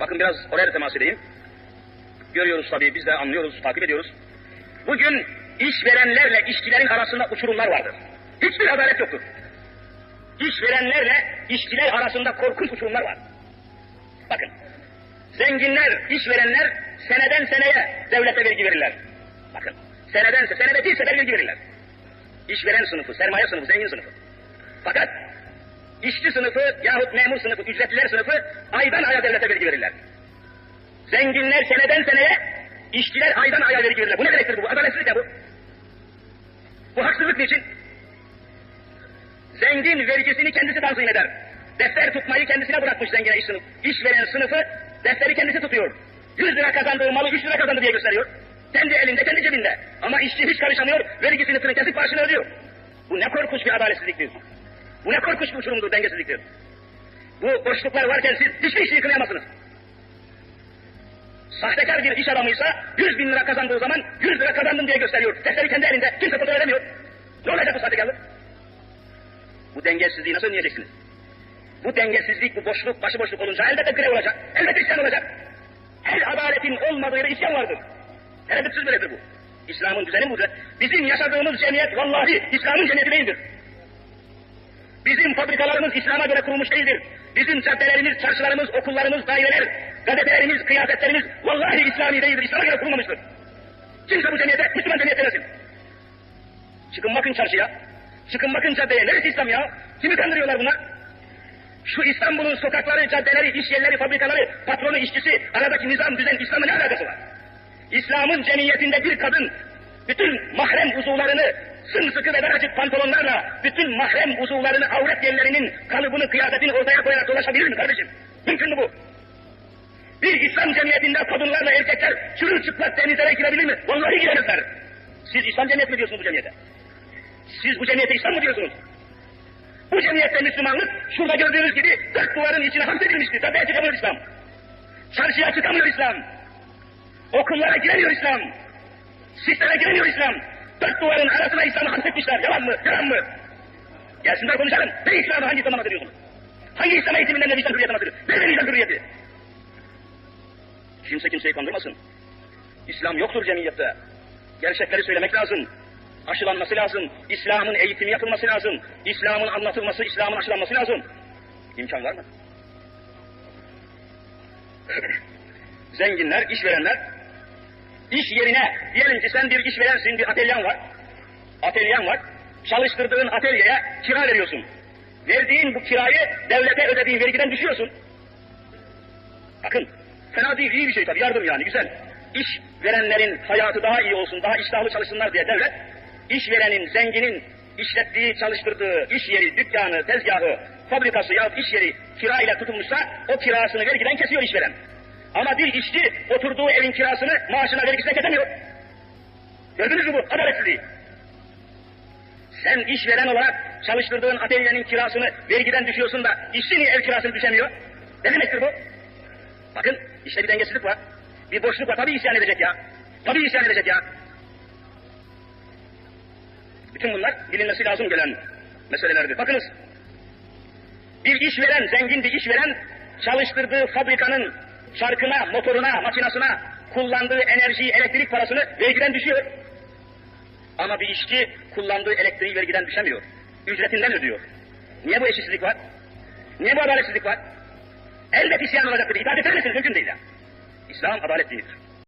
Bakın biraz oraya da temas edeyim. Görüyoruz tabii, biz de anlıyoruz, takip ediyoruz. Bugün işverenlerle işçilerin arasında uçurumlar vardır. Hiçbir adalet yoktur. İşverenlerle işçiler arasında korkunç uçurumlar var. Bakın, zenginler, işverenler seneden seneye devlete vergi verirler. Bakın, seneden senede bir sefer vergi verirler. İşveren sınıfı, sermaye sınıfı, zengin sınıfı. Fakat işçi sınıfı yahut memur sınıfı, ücretliler sınıfı aydan aya devlete vergi verirler. Zenginler seneden seneye, işçiler aydan aya vergi verirler. Bu ne demektir bu? Adaletsizlik ya bu. Bu haksızlık niçin? Zengin vergisini kendisi tanzim eder. Defter tutmayı kendisine bırakmış zengin iş sınıf. İşveren sınıfı defteri kendisi tutuyor. 100 lira kazandığı malı 3 lira kazandı diye gösteriyor. Kendi elinde, kendi cebinde. Ama işçi hiç karışamıyor, vergi sınıfını kesip maaşını ödüyor. Bu ne korkunç bir adaletsizliktir. Bu ne korkunç bir uçurumdur, dengesizliktir. Bu boşluklar varken siz hiçbir işi yıkayamazsınız. Sahtekar bir iş adamıysa 100 bin lira kazandığı zaman 100 lira kazandım diye gösteriyor. Defteri kendi elinde, kimse kontrol edemiyor. Ne olacak bu sahtekarlık? Bu dengesizliği nasıl önleyeceksiniz? Bu dengesizlik, bu boşluk, başıboşluk olunca elbette grev olacak, elbette isyan olacak. Her adaletin olmadığı yere isyan vardır. Tereddütsüz böyledir bu. İslam'ın düzeni budur. Bizim yaşadığımız cemiyet vallahi İslam'ın cemiyeti değildir. Bizim fabrikalarımız İslam'a göre kurulmuş değildir. Bizim caddelerimiz, çarşılarımız, okullarımız, daireler, gazetelerimiz, kıyafetlerimiz vallahi İslami değildir. İslam'a göre kurulmamıştır. Kimse bu cemiyete, Müslüman cemiyete demesin. Çıkın bakın çarşıya. Çıkın bakın caddeye. Neresi İslam ya? Kimi kandırıyorlar bunlar? Şu İstanbul'un sokakları, caddeleri, iş yerleri, fabrikaları, patronu, işçisi, aradaki nizam, düzen, İslam'ın ne alakası var? İslam'ın cemiyetinde bir kadın bütün mahrem uzuvlarını sımsıkı ve daracık pantolonlarla bütün mahrem uzuvlarını, avret yerlerinin kalıbını, kıyafetini ortaya koyarak dolaşabilir mi kardeşim? Mümkün mü bu? Bir İslam cemiyetinde kadınlarla erkekler çırılçıplak denizlere girebilir mi? Vallahi giremezler. Siz İslam cemiyeti mi diyorsunuz bu cemiyete? Siz bu cemiyete İslam mı diyorsunuz? Bu cemiyette Müslümanlık şurada gördüğünüz gibi dört duvarın içine hapsedilmişti. Tabiye çıkamıyor İslam. Çarşıya çıkamıyor İslam. Okullara giremiyor İslam. Sisteme giremiyor İslam. Dört duvarın arasına İslam'ı hapsetmişler. Yalan mı? Yalan mı? Gelsinler konuşalım. Ne İslam'ı hangi İslam'a diyorsunuz? Hangi İslam eğitiminden ne vicdan hürriyeti anlatıyor? Nerede vicdan hürriyeti? Kimse kimseyi kandırmasın. İslam yoktur cemiyette. Gerçekleri söylemek lazım. Aşılanması lazım. İslam'ın eğitimi yapılması lazım. İslam'ın anlatılması, İslam'ın aşılanması lazım. İmkan var mı? Zenginler, işverenler, iş yerine, diyelim ki sen bir işverensin, bir atölyen var. Atölyen var. Çalıştırdığın atölyeye kira veriyorsun. Verdiğin bu kirayı devlete ödediğin vergiden düşüyorsun. Bakın, fena değil, iyi bir şey tabii, yardım yani, güzel. İş verenlerin hayatı daha iyi olsun, daha iştahlı çalışsınlar diye devlet, işverenin, zenginin işlettiği, çalıştırdığı iş yeri, dükkanı, tezgahı, fabrikası yahut iş yeri kira ile tutulmuşsa o kirasını vergiden kesiyor işveren. Ama bir işçi oturduğu evin kirasını maaşına vergisine kesemiyor. Gördünüz mü bu adaletsizliği? Sen işveren olarak çalıştırdığın atölyenin kirasını vergiden düşüyorsun da işçi niye ev kirasını düşemiyor? Ne demektir bu? Bakın işte bir dengesizlik var. Bir boşluk var. Tabii isyan edecek ya. Tabii isyan edecek ya. Bütün bunlar bilinmesi lazım gelen meselelerdir. Bakınız. Bir işveren, zengin bir işveren çalıştırdığı fabrikanın çarkına, motoruna, makinasına kullandığı enerjiyi, elektrik parasını vergiden düşüyor. Ama bir işçi kullandığı elektriği vergiden düşemiyor. Ücretinden ödüyor. Niye bu eşitsizlik var? Niye bu adaletsizlik var? Elbet isyan olacaktır. İtaat eder misiniz? Mümkün değil ya. İslam adalet dinidir.